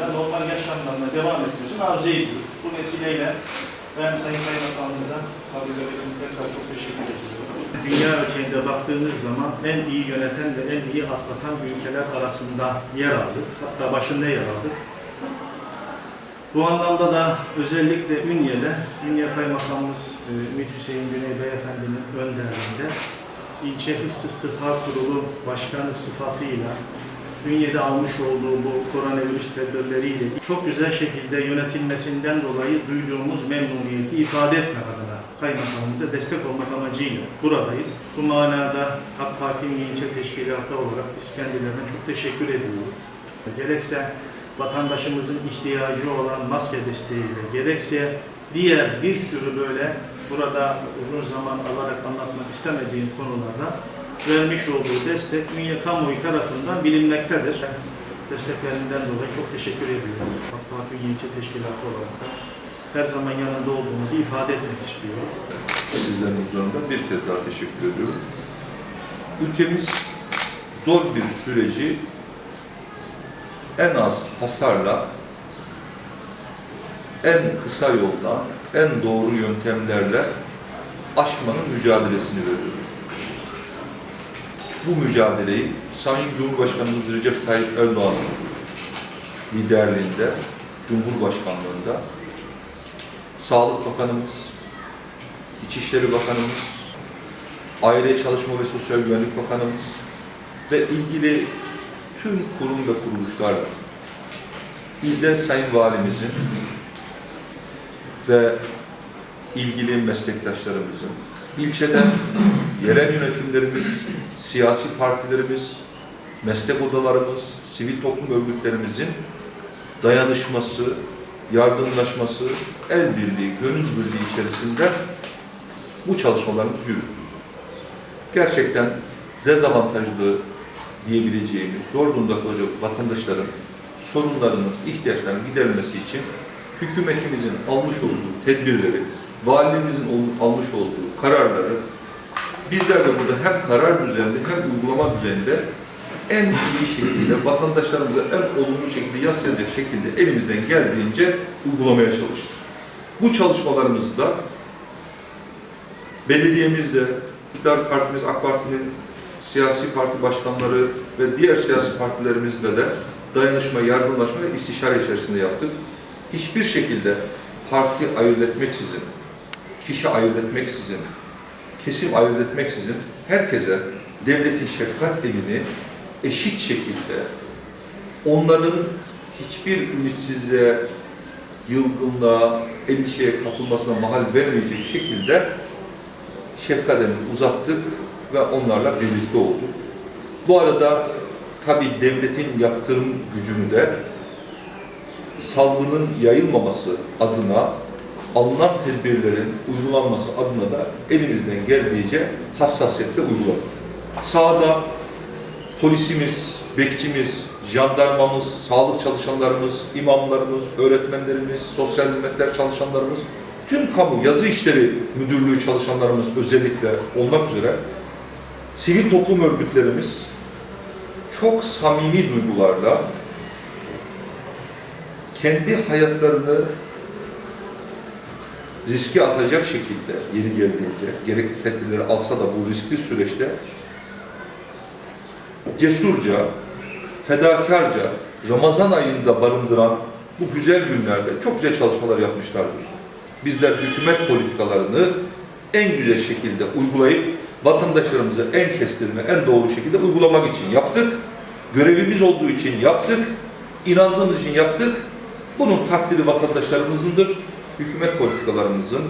normal yaşamlarına devam etmesini arzu ediyoruz. Bu vesileyle ben Sayın Kaymakamımıza kabul. Tekrar çok teşekkür ediyorum. Dünya ölçeğinde baktığınız zaman en iyi yöneten ve en iyi atlatan ülkeler arasında yer aldık. Hatta başında yer aldık. Bu anlamda da özellikle Ünye'de, Ünye Kaymakamımız e, Ümit Hüseyin Güney Beyefendi'nin önderliğinde ilçe Hıfzı Sıha Kurulu Başkanı sıfatıyla Ünye'de almış olduğu bu koronavirüs tedbirleriyle çok güzel şekilde yönetilmesinden dolayı duyduğumuz memnuniyeti ifade etmek adına kaymakamımıza destek olmak amacıyla buradayız. Bu manada Ünye İlçe Teşkilatı olarak biz kendilerine çok teşekkür ediyoruz. Gerekse vatandaşımızın ihtiyacı olan maske desteğiyle, gerekse diğer bir sürü böyle burada uzun zaman alarak anlatmak istemediğim konularda vermiş olduğu destek Ünye kamuoyu tarafından bilinmektedir. Desteklerinden dolayı çok teşekkür ediyorum. AK Parti Ünye İlçe Teşkilatı olarak da her zaman yanında olduğumuzu ifade etmek istiyoruz. Sizlerin huzurunda bir kez daha teşekkür ediyorum. Ülkemiz zor bir süreci en az hasarla, en kısa yoldan, en doğru yöntemlerle aşmanın mücadelesini veriyor. Bu mücadeleyi Sayın Cumhurbaşkanımız Recep Tayyip Erdoğan'ın liderliğinde, Cumhurbaşkanlığında Sağlık Bakanımız, İçişleri Bakanımız, Aile Çalışma ve Sosyal Güvenlik Bakanımız ve ilgili tüm kurum ve kuruluşlarla ilde Sayın Valimizin ve ilgili meslektaşlarımızın, ilçeden yerel yönetimlerimiz, siyasi partilerimiz, meslek odalarımız, sivil toplum örgütlerimizin dayanışması, yardımlaşması, el birliği, gönül birliği içerisinde bu çalışmalarımız yürüdü. Gerçekten dezavantajlı diyebileceğimiz, zor durumda kalacak vatandaşların sorunlarının, ihtiyaçlarının giderilmesi için hükümetimizin almış olduğu tedbirleri, valimizin almış olduğu kararları bizler de burada hem karar düzeninde hem uygulama düzeninde en iyi şekilde vatandaşlarımıza en olumlu şekilde yansıyacak şekilde elimizden geldiğince uygulamaya çalıştık. Bu çalışmalarımızı da belediyemizle, iktidar partimiz AK Parti'nin siyasi parti başkanları ve diğer siyasi partilerimizle de dayanışma, yardımlaşma ve istişare içerisinde yaptık. Hiçbir şekilde parti ayırt etmeksizin, kişi ayırt etmeksizin, kesim ayırt etmeksizin herkese devletin şefkat elini eşit şekilde onların hiçbir ümitsizliğe, yılgınlığa, endişeye kapılmasına mahal vermeyecek şekilde şefkat elini uzattık ve onlarla birlikte olduk. Bu arada tabi devletin yaptırım gücünü de salgının yayılmaması adına alınan tedbirlerin uygulanması adına da elimizden geldiğince hassasiyetle uyguladık. Sahada polisimiz, bekçimiz, jandarmamız, sağlık çalışanlarımız, imamlarımız, öğretmenlerimiz, sosyal hizmetler çalışanlarımız, tüm kamu yazı işleri müdürlüğü çalışanlarımız özellikle olmak üzere sivil toplum örgütlerimiz çok samimi duygularla kendi hayatlarını riske atacak şekilde yeri geldiğince gerekli tedbirleri alsa da bu riskli süreçte cesurca, fedakarca Ramazan ayında barındıran bu güzel günlerde çok güzel çalışmalar yapmışlardır. Bizler hükümet politikalarını en güzel şekilde uygulayıp vatandaşlarımıza en kestirme, en doğru şekilde uygulamak için yaptık. Görevimiz olduğu için yaptık. inandığımız için yaptık. Bunun takdiri vatandaşlarımızındır. Hükümet politikalarımızın,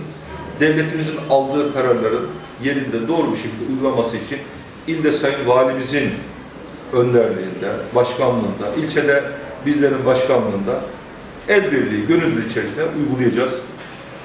devletimizin aldığı kararların yerinde doğru bir şekilde uygulaması için ilde Sayın Valimizin önderliğinde, başkanlığında, ilçede bizlerin başkanlığında el birliği, gönül birliği içerisinde uygulayacağız.